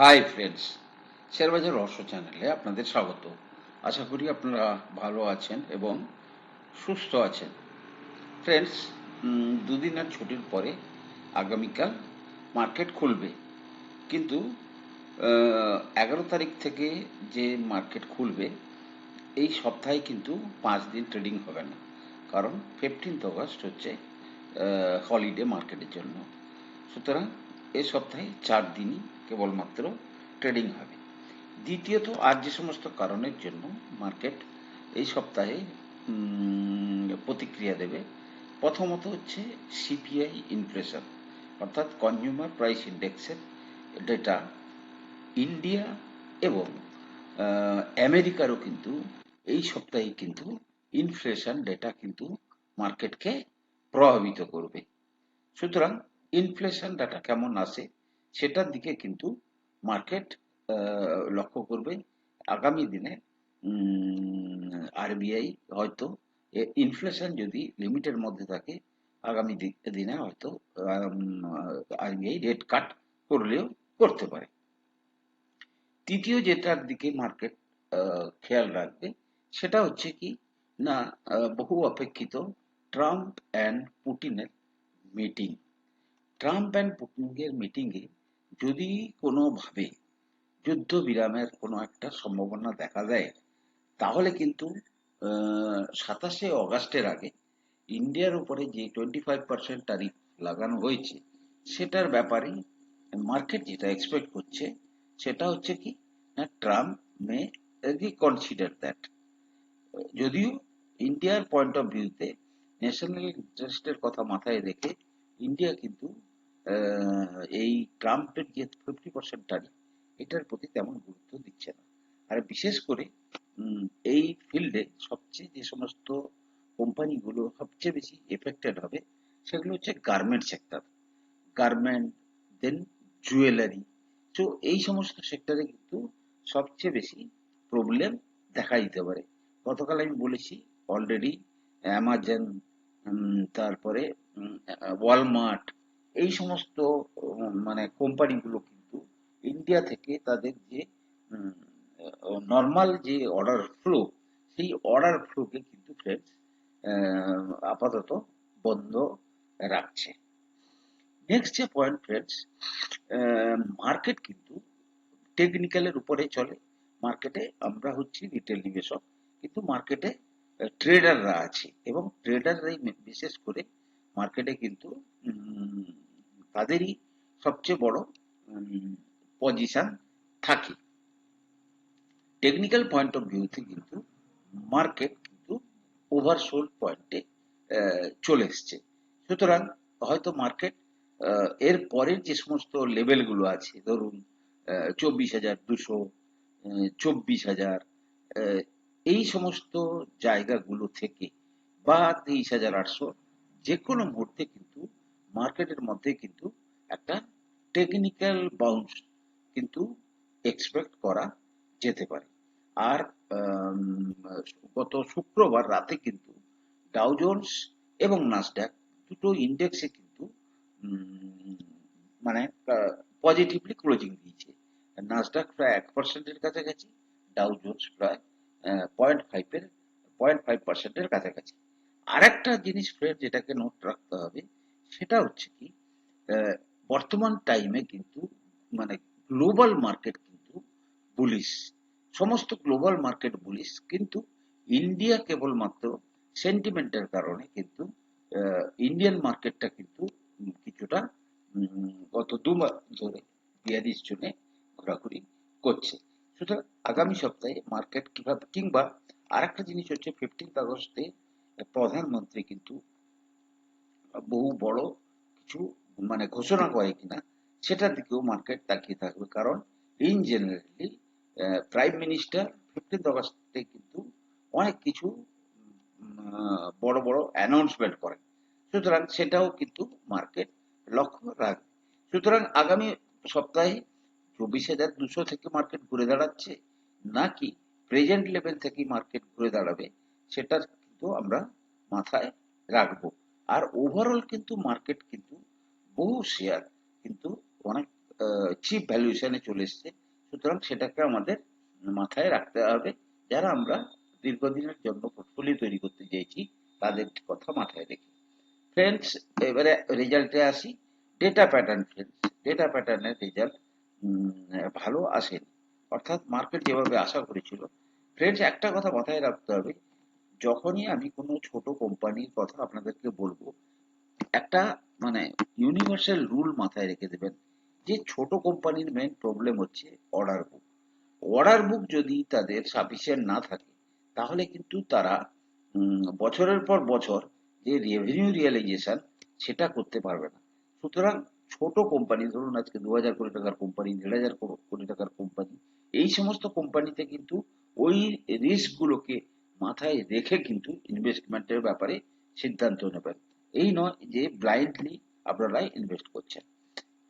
Hi friends শেয়ারবাজার রহস্য চ্যানেলে আপনাদের স্বাগত। আশা করি আপনারা ভালো আছেন এবং সুস্থ আছেন। ফ্রেন্ডস দুদিনের ছুটির পরে আগামীকাল মার্কেট খুলবে। কিন্তু এগারো তারিখ থেকে যে মার্কেট খুলবে, এই সপ্তাহে কিন্তু পাঁচ দিন ট্রেডিং হবে না। কারণ ফিফটিন্থ অগস্ট হচ্ছে হলিডে মার্কেটের জন্য। সুতরাং এ সপ্তাহে চার দিনই কেবলমাত্র ট্রেডিং হবে। দ্বিতীয়ত, আর যে সমস্ত কারণের জন্য মার্কেট এই সপ্তাহে প্রতিক্রিয়া দেবে, প্রথমত হচ্ছে সিপিআই ইনফ্লেশন, অর্থাৎ কনজিউমার প্রাইস ইন্ডেক্সের ডেটা ইন্ডিয়া এবং আমেরিকারও কিন্তু এই সপ্তাহে কিন্তু ইনফ্লেশন ডেটা কিন্তু মার্কেটকে প্রভাবিত করবে। সুতরাং ইনফ্লেশন ডাটা কেমন আসে সেটার দিকে কিন্তু মার্কেট লক্ষ্য করবে। আগামী দিনে আরবিআই হয়তো ইনফ্লেশন যদি লিমিটের মধ্যে থাকে, আগামী দিনে হয়তো আরবিআই রেট কাট করলেও করতে পারে। তৃতীয় যেটার দিকে মার্কেট খেয়াল রাখবে, সেটা হচ্ছে কি, না বহু অপেক্ষিত ট্রাম্প অ্যান্ড পুটিনের মিটিং ট্রাম্প অ্যান্ড পুটিনের মিটিংয়ে যদি কোনোভাবে যুদ্ধ বিরামের কোনো একটা সম্ভাবনা দেখা দেয়, তাহলে কিন্তু সাতাশে অগাস্টের আগে ইন্ডিয়ার উপরে যে টোয়েন্টি ফাইভ পার্সেন্ট তারিখ লাগানো হয়েছে, সেটার ব্যাপারে মার্কেট যেটা এক্সপেক্ট করছে, সেটা হচ্ছে কি, না, ট্রাম্প মে রিকনসিডার দ্যাট যদিও ইন্ডিয়ার পয়েন্ট অফ ভিউতে ন্যাশনাল ইন্টারেস্টের কথা মাথায় রেখে ইন্ডিয়া কিন্তু এই ট্রাম্পের যে ফিফটি পার্সেন্ট তারিখ এটার প্রতি তেমন গুরুত্ব দিচ্ছে না। আর বিশেষ করে এই ফিল্ডে সবচেয়ে যে সমস্ত কোম্পানিগুলো সবচেয়ে বেশি এফেক্টেড হবে, সেগুলো হচ্ছে garment sector garment then jewellery তো এই সমস্ত সেক্টরে কিন্তু সবচেয়ে বেশি প্রবলেম দেখা দিতে পারে। গতকাল আমি বলেছি অলরেডি অ্যামাজন তারপরে ওয়ালমার্ট এই সমস্ত মানে কোম্পানিগুলো কিন্তু ইন্ডিয়া থেকে তাদের যে নর্মাল যে অর্ডার ফ্লো সেই অর্ডার ফ্লোকে কিন্তু ফ্রেন্ডস আপাতত বন্ধ রাখছে। নেক্সট যে পয়েন্ট ফ্রেন্ডস মার্কেট কিন্তু টেকনিক্যালের উপরে চলে। মার্কেটে আমরা হচ্ছি রিটেল নিবেশক। কিন্তু মার্কেটে ট্রেডাররা আছে এবং ট্রেডাররাই বিশেষ করে মার্কেটে কিন্তু তাদেরই সবচেয়ে বড় পজিশন থাকে। টেকনিক্যাল পয়েন্ট অফ ভিউতে কিন্তু মার্কেট কিন্তু ওভারসোল্ড পয়েন্টে চলে এসছে। সুতরাং হয়তো মার্কেট এর পরের যে সমস্ত লেভেলগুলো আছে, ধরুন চব্বিশ হাজার, দুশো চব্বিশ হাজার এই সমস্ত জায়গাগুলো থেকে বা তেইশ হাজার আটশো যে কোনো মুহূর্তে কিন্তু মার্কেটের মধ্যে কিন্তু একটা টেকনিক্যাল বাউন্স কিন্তু এক্সপেক্ট করা যেতে পারে। আর গত শুক্রবার রাতে কিন্তু ডাউজন্স এবং নাসডাক দুটো ইন্ডেক্সে কিন্তু মানে পজিটিভলি ক্লোজিং দিয়েছে। নাসডাক প্রায় এক পার্সেন্টের কাছাকাছি ডাউ জোন্স প্রায় পয়েন্ট ফাইভের পয়েন্ট ফাইভ পার্সেন্টের কাছাকাছি। আর একটা জিনিস ফ্রেন্ড যেটাকে নোট রাখতে হবে সেটা হচ্ছে কি বর্তমান টাইমে কিন্তু মানে গ্লোবাল মার্কেট কিন্তু বুলিশ সমস্ত গ্লোবাল মার্কেট বুলিশ কিন্তু ইন্ডিয়া কেবলমাত্র সেন্টিমেন্টের কারণে কিন্তু ইন্ডিয়ান মার্কেটটা কিন্তু কিছুটা গত দু মাস ধরে বিয়ারিশ জনে ঘোরাঘুরি করছে। সুতরাং আগামী সপ্তাহে মার্কেট কীভাবে, কিংবা আর একটা জিনিস হচ্ছে ফিফটিন্থ আগস্টে প্রধানমন্ত্রী কিন্তু বহু বড় কিছু মানে ঘোষণা করে কিনা, সেটার দিকেও মার্কেট তাকিয়ে থাকবে। কারণ in generally prime minister fifteenth আগস্টে কিন্তু অনেক কিছু বড় বড় অ্যানাউন্সমেন্ট করেন সুতরাং সেটাও কিন্তু মার্কেট লক্ষ্য রাখবে। সুতরাং আগামী সপ্তাহে চব্বিশ হাজার দুশো থেকে মার্কেট ঘুরে দাঁড়াচ্ছে, নাকি প্রেজেন্ট লেভেল থেকে মার্কেট ঘুরে দাঁড়াবে সেটা কিন্তু আমরা মাথায় রাখব। আর ওভারঅল কিন্তু মার্কেট কিন্তু বহু শেয়ার কিন্তু অনেক চিপ ভ্যালুয়েশনে চলে এসছে। সুতরাং সেটাকে আমাদের মাথায় রাখতে হবে। যারা আমরা দীর্ঘদিনের জন্য পোর্টফোলিও তৈরি করতে চাইছি, তাদের কথা মাথায় রেখে। ফ্রেন্ডস এবারে রেজাল্টে আসি। ডেটা প্যাটার্ন ফ্রেন্ডস ডেটা প্যাটার্নের রেজাল্ট ভালো আসেনি। অর্থাৎ মার্কেট যেভাবে আশা করেছিল। ফ্রেন্ডস একটা কথা মাথায় রাখতে হবে। যখনই আমি কোনো ছোট কোম্পানির কথা আপনাদেরকে বলব, একটা মানে ইউনিভার্সাল রুল মাথায় রেখে দেবেন যে ছোট কোম্পানির মেন প্রবলেম হচ্ছে অর্ডার বুক অর্ডার বুক যদি তাদের সাফিসিয়েন্ট না থাকে, তাহলে কিন্তু তারা বছরের পর বছর যে রেভিনিউ রিয়েলাইজেশন সেটা করতে পারবে না। সুতরাং ছোট কোম্পানি, ধরুন আজকে দু হাজার কোটি টাকার কোম্পানি, দেড় হাজার কোটি টাকার কোম্পানি, এই সমস্ত কোম্পানিতে কিন্তু ওই রিস্ক গুলোকে মাথায় রেখে কিন্তু ইনভেস্টমেন্টের ব্যাপারে সিদ্ধান্ত নেবেন। এই নয় যে ব্লাইন্ডলি আপনারা ইনভেস্ট করছেন।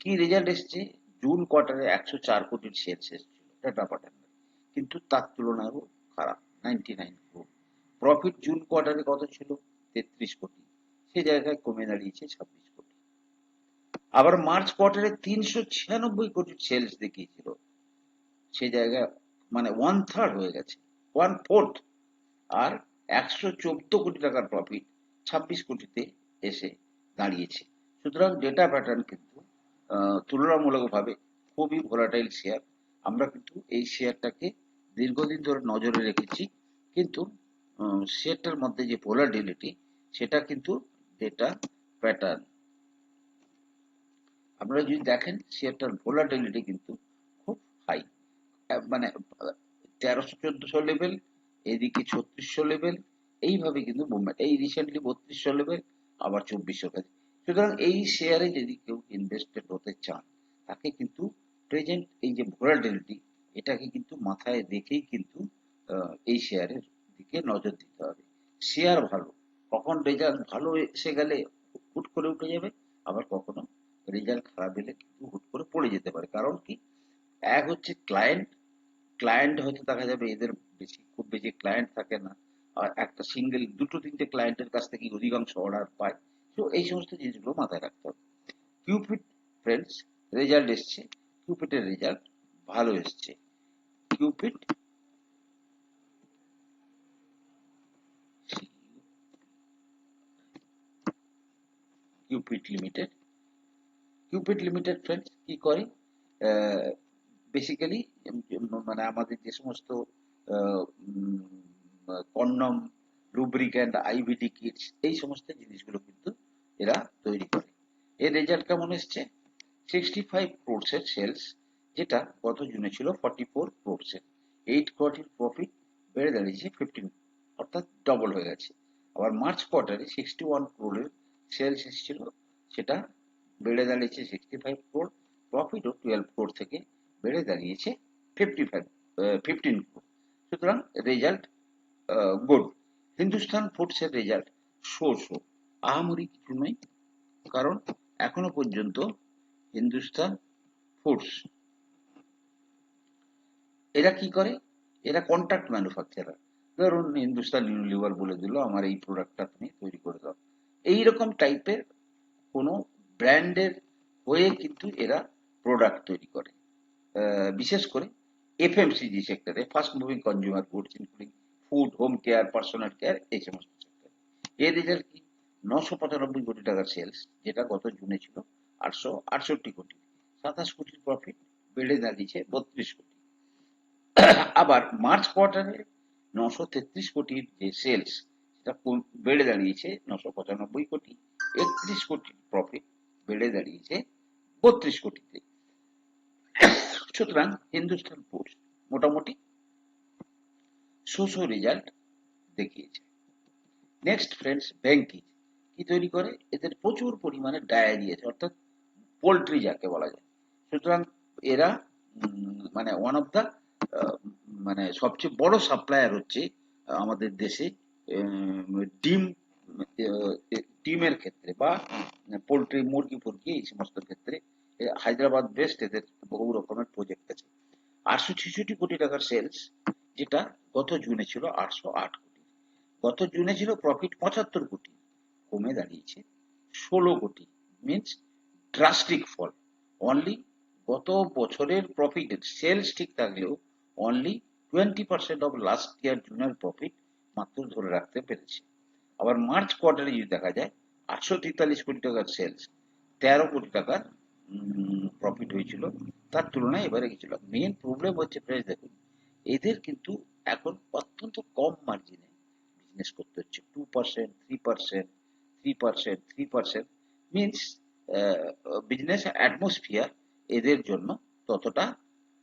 কি রেজাল্ট এসছে? জুন কোয়ার্টারে একশো চার কোটির সেলস এসেছিল। ডাটা প্যাটার্নের কিন্তু তার তুলনায়ও খারাপ নাইনটি নাইন প্রফিট জুন কোয়ার্টারে কত ছিল? তেত্রিশ কোটি। সে জায়গায় কমে দাঁড়িয়েছে ছাব্বিশ কোটি। আবার মার্চ কোয়ার্টারে তিনশো ছিয়ানব্বই কোটির সেলস দেখিয়েছিল। সে জায়গায় মানে ওয়ান থার্ড হয়ে গেছে। ওয়ান ফোর্থ আর একশো চোদ্দ কোটি টাকার প্রফিট ছাব্বিশ কোটিতে এসে দাঁড়িয়েছে। সুতরাং ডেটা প্যাটার্ন কিন্তু তুলনামূলকভাবে খুবই ভোলাটাইল শেয়ার আমরা কিন্তু এই শেয়ারটাকে দীর্ঘদিন ধরে নজরে রেখেছি। কিন্তু শেয়ারটার মধ্যে যে ভোলাটিলিটি সেটা কিন্তু ডেটা প্যাটার্ন আপনারা যদি দেখেন শেয়ারটার ভোলাটিলিটি কিন্তু খুব হাই মানে তেরোশো চোদ্দশো লেভেল এদিকে ছত্রিশশো লেভেল এইভাবে কিন্তু মুভমেন্ট এই রিসেন্টলি বত্রিশশো লেভেল আবার চব্বিশশো কাছে সুতরাং এই শেয়ারে যদি কেউ ইনভেস্টেড হতে চান, তাকে কিন্তু প্রেজেন্ট এই যে ভোলাটিলিটি এটাকে কিন্তু মাথায় রেখেই কিন্তু এই শেয়ারের দিকে নজর দিতে হবে। শেয়ার ভালো, কখন রেজাল্ট ভালো এসে গেলে হুট করে উঠে যাবে, আবার কখনো রেজাল্ট খারাপ এলে কিন্তু হুট করে পড়ে যেতে পারে। কারণ কি? এক হচ্ছে ক্লায়েন্ট ক্লায়েন্ট হয়তো দেখা যাবে এদের বেশি, খুব বেশি ক্লায়েন্ট থাকে না। আর একটা সিঙ্গেল দুটো, তিনটে ক্লায়েন্টের কাছ থেকে অধিকাংশ অর্ডার পায়। তো এই সমস্ত জিনিসগুলো মাথায় রাখতে হবে। কিউপিট ফ্রেন্ডস রেজাল্ট এসছে। কিউপিটের রেজাল্ট ভালো এসছে। Cupid Cupid limited Cupid limited friends কি করে? বেসিক্যালি মানে আমাদের যে সমস্ত কন্ডম লুব্রিক্যান্ট আইভিডি কিটস এই সমস্ত জিনিসগুলো কিন্তু এরা তৈরি করে। এর রেজাল্ট কেমন এসছে? সিক্সটি ফাইভ ক্রোডসের সেলস যেটা গত জুনে ছিল ফর্টি ফোর ক্রোডসের এইট কোয়ার্টির প্রফিট বেড়ে দাঁড়িয়েছে ফিফটিন অর্থাৎ ডবল হয়ে গেছে। আবার মার্চ কোয়ার্টারে সিক্সটি ওয়ান ক্রোডের সেলস এসেছিল, সেটা বেড়ে দাঁড়িয়েছে সিক্সটি ফাইভ ক্রোড প্রফিটও টুয়েলভ ক্রোড থেকে বেড়ে দাঁড়িয়েছে ফিফটি ফাইভ ফিফটিন সুতরাং রেজাল্ট গুড হিন্দুস্তান ফুডসের রেজাল্ট শো শো। আহামরি কিছু নয়, কারণ এখনও পর্যন্ত হিন্দুস্তান ফুডস এরা কি করে? এরা কন্ট্রাক্ট ম্যানুফ্যাকচারার ধরুন, হিন্দুস্তান ইউনিলিভার বলে দিল, আমার এই প্রোডাক্টটা তুমি তৈরি করে দাও। এইরকম টাইপের কোনো ব্র্যান্ডের হয়ে কিন্তু এরা প্রোডাক্ট তৈরি করে। বিশেষ করে এফ এম এফএমসিজি সেক্টরে fast moving consumer goods including food home care personal care এই সমস্ত সেক্টর এর রেজাল্ট কি নশো পঁচানব্বই কোটি টাকার সেলস যেটা গত জুনে ছিল আটশো আটষট্টি কোটি। সাতাশ কোটির প্রফিট বেড়ে দাঁড়িয়েছে বত্রিশ কোটি। আবার মার্চ কোয়ার্টারে নশো তেত্রিশ কোটির যে সেলস সেটা বেড়ে দাঁড়িয়েছে নশো পঁচানব্বই কোটি। একত্রিশ কোটির প্রফিট বেড়ে দাঁড়িয়েছে বত্রিশ কোটিতে। সুতরাং হিন্দুস্তান পোস্ট মোটামুটি শোষো রেজাল্ট দেখিয়েছে। নেক্সট ফ্রেন্ডস ব্যাংকিং কি তৈরি করে? এদের প্রচুর পরিমাণে ডায়ারি আছে, অর্থাৎ পোলট্রি যাকে বলা যায়। সুতরাং এরা মানে ওয়ান অফ দা মানে সবচেয়ে বড় সাপ্লায়ার হচ্ছে আমাদের দেশে ডিম ডিমের ক্ষেত্রে বা পোলট্রি মুরগি ফুরগি এই সমস্ত ক্ষেত্রে হায়দ্রাবাদ বেস্ট এদের বহু রকমের প্রজেক্ট আছে। আটশো ছেষট্টি কোটি টাকার সেলস যেটা গত জুনে ছিল আটশো আট কোটি। গত জুনে ছিল প্রফিট পঁচাত্তর কোটি। কমে দাঁড়িয়েছে ষোলো কোটি। মিনস ড্রাস্টিক ফল অনলি গত বছরের প্রফিট সেলস ঠিক থাকলেও only twenty percent of last year জুনের প্রফিট মাত্র ধরে রাখতে পেরেছে। আবার মার্চ কোয়ার্টারে যদি দেখা যায়, আটশো তেতাল্লিশ কোটি টাকার সেলস তেরো কোটি টাকার প্রফিট হয়েছিল। তার তুলনায় এবারে গেছিল। মেন প্রবলেম হচ্ছে প্রাইস দেখুন। এদের কিন্তু এখন অত্যন্ত কম মার্জিনে বিজনেস করতে হচ্ছে। Two percent three percent three percent three percent means business atmosphere এদের জন্য ততটা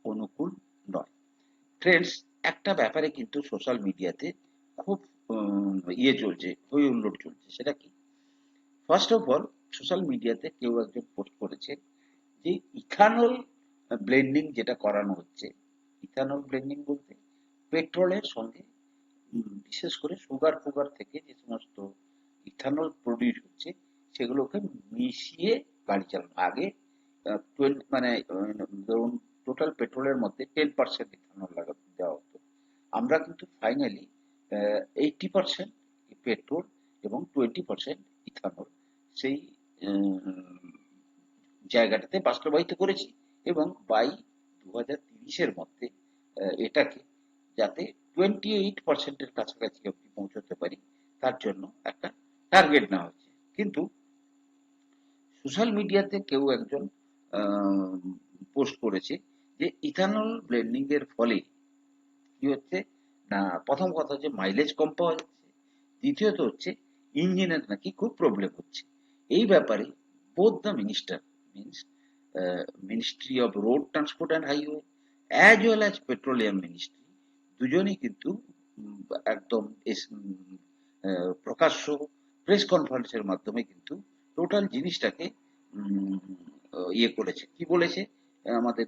অনুকূল নয়। ফ্রেন্ডস একটা ব্যাপারে কিন্তু সোশ্যাল মিডিয়াতে খুব ইয়ে চলছে, হই হুল্লোড় চলছে। সেটা কি? ফার্স্ট অফ অল সোশ্যাল মিডিয়াতে কেউ একজন পোস্ট করেছে। যে ইথানল ব্লেন্ডিং যেটা করানো হচ্ছে, ইথানল ব্লেন্ডিং বলতে পেট্রোলের সঙ্গে বিশেষ করে সুগার, ফুগার থেকে যে সমস্ত ইথানল প্রডিউস হচ্ছে, সেগুলোকে মিশিয়ে গাড়ি চালানো। আগে মানে ধরুন টোটাল পেট্রোলের মধ্যে টেন পার্সেন্ট ইথানল দেওয়া হতো। আমরা কিন্তু ফাইনালি এইটি পার্সেন্ট পেট্রোল এবং টোয়েন্টি পার্সেন্ট ইথানল। সেই জায়গাটাতে বাস্তবায়িত করেছি এবং বাই দু হাজার তিরিশের মধ্যে এটাকে যাতে টোয়েন্টি এইট পার্সেন্টের কাছাকাছি অব্দি পৌঁছতে পারি, তার জন্য একটা টার্গেট নেওয়া হচ্ছে কিন্তু সোশ্যাল মিডিয়াতে কেউ একজন পোস্ট করেছে যে ইথানল ব্লেন্ডিং এর ফলে কি হচ্ছে? না, প্রথম কথা হচ্ছে মাইলেজ কম পাওয়া যাচ্ছে, দ্বিতীয়ত হচ্ছে ইঞ্জিনের নাকি খুব প্রবলেম হচ্ছে। এই ব্যাপারে বোধ the minister means ministry of road transport and highway as well as petroleum ministry দুজনেই কিন্তু একদম প্রকাশ্য প্রেস কনফারেন্সের মাধ্যমে কিন্তু টোটাল জিনিসটাকে ইয়ে করেছে কি বলেছে আমাদের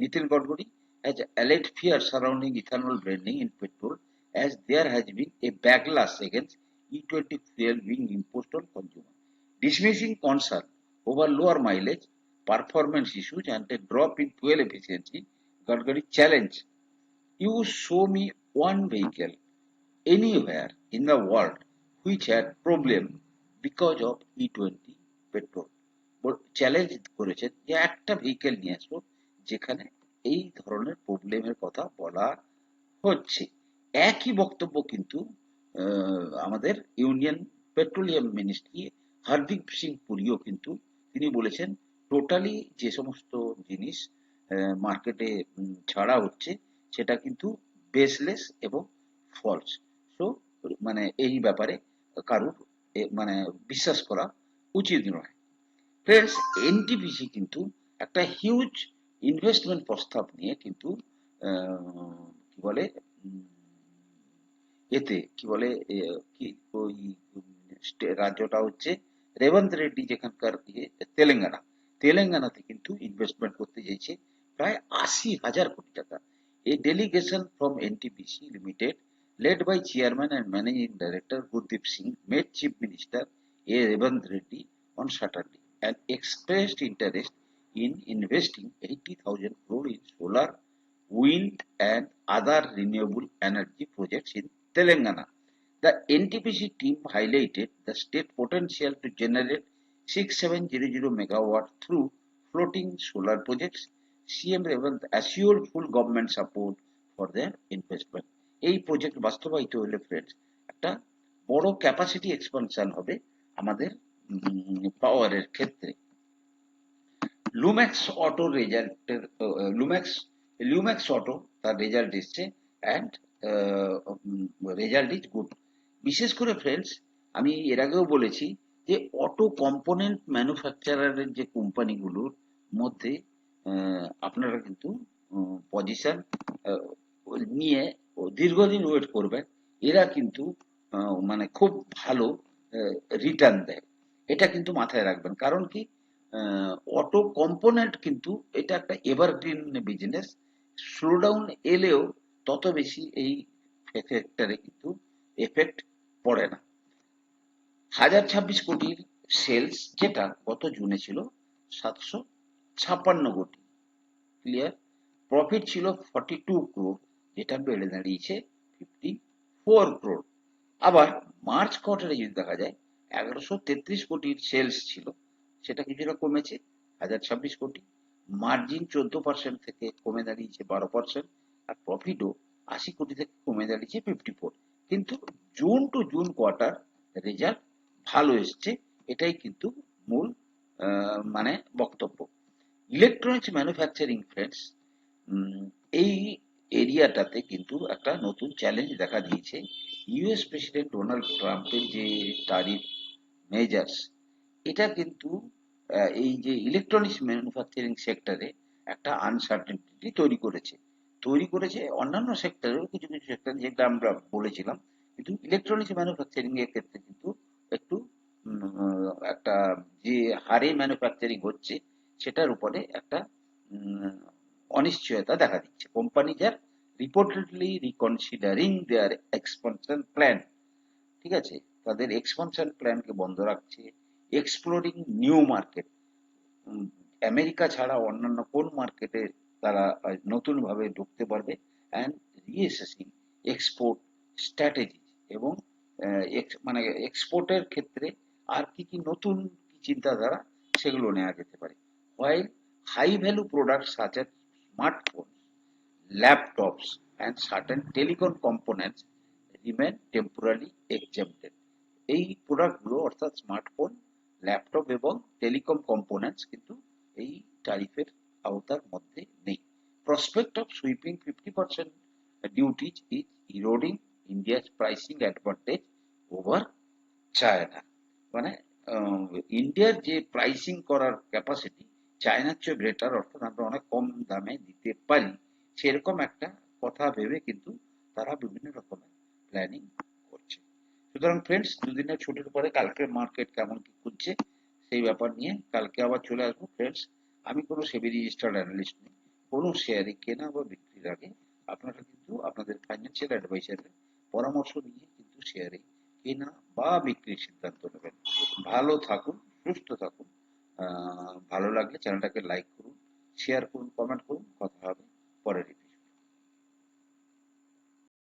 Nitin Gadkari has alleged fear surrounding ethanol blending in petrol, as there has been a backlash against E20 fuel being imposed on consumers. Dismissing concern over lower mileage, performance issues and a drop in fuel efficiency, Gadkari challenge. You show me one vehicle anywhere in the world which had problem because of E20 petrol. Challenge করেছেন যে একটা vehicle নিয়ে আসব যেখানে এই ধরনের প্রবলেমের কথা বলা হচ্ছে একই বক্তব্য কিন্তু আমাদের union petroleum ministry Hardeep Singh পুরিও কিন্তু তিনি বলেছেন টোটালি যে সমস্ত জিনিস মার্কেটে ছাড়া হচ্ছে, সেটা কিন্তু বেসলেস এবং ফলস সো মানে এই ব্যাপারে কারুর মানে বিশ্বাস করা উচিত নয়। ফ্রেন্ডস এনটিপিসি কিন্তু একটা হিউজ ইনভেস্টমেন্ট প্রস্তাব নিয়ে কিন্তু কি বলে এতে, কি বলে কি, ওই রাজ্যটা হচ্ছে রেবন্ত রেড্ডি যেখানকার দিয়ে তেলেঙ্গানা তেলেঙ্গানাতে কিন্তু ইনভেস্টমেন্ট করতে চাইছে প্রায় আশি হাজার কোটি টাকা। এই delegation from NTPC limited led by chairman and managing director Gurdeep Singh made chief minister A Revanth Reddy on Saturday and expressed interest in investing eighty thousand crore in solar wind and other renewable energy projects in Telangana The NTPC team highlighted the state potential to generate 6700 megawatt through floating solar projects. CM Revant assured full government support for their investment. এই project বাস্তবায়িত হলে friends একটা বড় capacity expansion হবে আমাদের পাওয়ারের ক্ষেত্রে লুম্যাক্স auto রেজাল্টের লুম্যাক্স লুম্যাক্স অটো তার রেজাল্ট এসছে অ্যান্ড রেজাল্ট ইজ গুড বিশেষ করে ফ্রেন্ডস আমি এর আগেও বলেছি যে অটো কম্পোনেন্ট ম্যানুফ্যাকচারারের যে কোম্পানিগুলোর মধ্যে আপনারা কিন্তু পজিশন নিয়ে দীর্ঘদিন ওয়েট করবেন। এরা কিন্তু মানে খুব ভালো রিটার্ন দেয়। এটা কিন্তু মাথায় রাখবেন। কারণ কি অটো কম্পোনেন্ট কিন্তু এটা একটা এভারগ্রিন বিজনেস স্লোডাউন এলেও তত বেশি এই সেক্টরে কিন্তু এফেক্ট পড়ে না। হাজার ছাব্বিশ কোটির সেলস যেটা গত জুনে ছিল সাতশো ছাপ্পান্ন কোটি। ক্লিয়ার প্রফিট ছিল ফর্টি টু ক্রোড যেটা বেড়ে দাঁড়িয়েছে ফিফটি ফোর ক্রোড আবার মার্চ কোয়ার্টারে যদি দেখা যায়, এগারোশো তেত্রিশ কোটির সেলস ছিল, সেটা কিছুটা কমেছে, হাজার ছাব্বিশ কোটি। মার্জিন চোদ্দ পার্সেন্ট থেকে কমে দাঁড়িয়েছে বারো পার্সেন্ট আর প্রফিটও আশি কোটি থেকে কমে দাঁড়িয়েছে ফিফটি ফোর কিন্তু June to June quarter result ভালো এসছে, এটাই কিন্তু মূল মানে বক্তব্য। ইলেকট্রনিক্স ম্যানুফ্যাকচারিং ফ্রেন্ডস এই এরিয়াটাতে কিন্তু একটা নতুন চ্যালেঞ্জ দেখা দিয়েছে। ইউএস প্রেসিডেন্ট ডোনাল্ড ট্রাম্পের যে তারিফ মেজার্স এটা কিন্তু এই যে ইলেকট্রনিক্স ম্যানুফ্যাকচারিং সেক্টরে একটা আনসার্টেনিটি তৈরি করেছে। তৈরি করেছে অন্যান্য সেক্টরেও কিছু কিছু সেক্টর যেটা আমরা বলেছিলাম, কিন্তু ইলেকট্রনিক্স ম্যানুফ্যাকচারিং এর ক্ষেত্রে কিন্তু একটু একটা যে হারে ম্যানুফ্যাকচারিং হচ্ছে, সেটার উপরে একটা অনিশ্চয়তা দেখা দিচ্ছে। কোম্পানি যার reportedly reconsidering their expansion plan ঠিক আছে? তাদের এক্সপানশন প্ল্যানকে বন্ধ রাখছে এক্সপ্লোরিং নিউ মার্কেট আমেরিকা ছাড়া অন্যান্য কোন মার্কেটে তারা নতুনভাবে ঢুকতে পারবে অ্যান্ড রিএসেসিং এক্সপোর্ট স্ট্র্যাটেজি এবং মানে এক্সপোর্টের ক্ষেত্রে আর কি কি নতুন চিন্তাধারা সেগুলো নেওয়া যেতে পারে। While high value products such as smartphones, laptops and certain telecom components remain temporarily exempted. এই প্রোডাক্টগুলো অর্থাৎ স্মার্টফোন ল্যাপটপ এবং টেলিকম কম্পোনেন্টস কিন্তু এই ট্যারিফের আওতার মধ্যে নেই। Prospect of sweeping fifty percent duties is eroding India's pricing advantage over China মানে ইন্ডিয়ার যে প্রাইসিং করার ক্যাপাসিটি চায়নার চেয়ে গ্রেটার অর্থাৎ আমরা অনেক কম দামে দিতে পারি, সেরকম একটা কথা ভেবে কিন্তু তারা বিভিন্ন রকমের প্ল্যানিং করছে। সুতরাং ফ্রেন্ডস দুদিনের ছুটির পরে কালকে মার্কেট কেমন কি খুলছে, সেই ব্যাপার নিয়ে কালকে আবার চলে আসব। ফ্রেন্ডস আমি কোনো সেবি রেজিস্টার্ড অ্যানালিস্ট নই। কোনো শেয়ারে কেনা বা বিক্রির আগে আপনারা কিন্তু আপনাদের ফাইন্যান্সিয়াল অ্যাডভাইসারের পরামর্শ নিয়ে কিন্তু শেয়ারে কেনা বা বিক্রির সিদ্ধান্ত নেবেন। ভালো থাকুন, সুস্থ থাকুন ভালো লাগলে চ্যানেলটাকে লাইক করুন শেয়ার করুন কমেন্ট করুন।